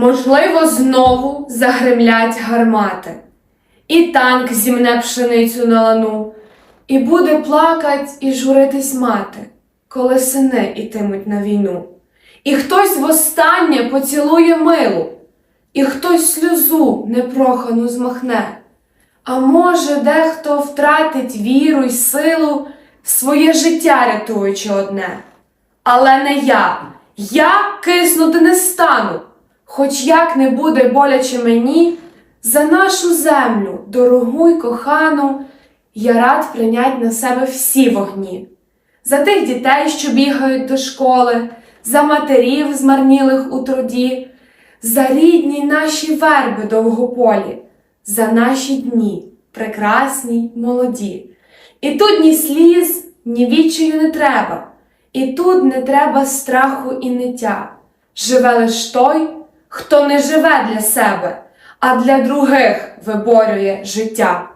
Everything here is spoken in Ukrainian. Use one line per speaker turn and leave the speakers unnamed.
Можливо, знову загремлять гармати, і танк зімне пшеницю на лану, і буде плакать і журитись мати, коли сини ітимуть на війну. І хтось востаннє поцілує милу, і хтось сльозу непрохану змахне. А може, дехто втратить віру й силу, своє життя рятуючи одне. Але не я, я киснути не стану, хоч як не буде боляче мені, за нашу землю, дорогу й кохану, я рад прийнять на себе всі вогні. За тих дітей, що бігають до школи, за матерів, змарнілих у труді, за рідні наші верби довгополі, за наші дні, прекрасні молоді. І тут ні сліз, ні відчаю не треба, і тут не треба страху і ниття. Живе лиш той, хто не живе для себе, а для других виборює життя.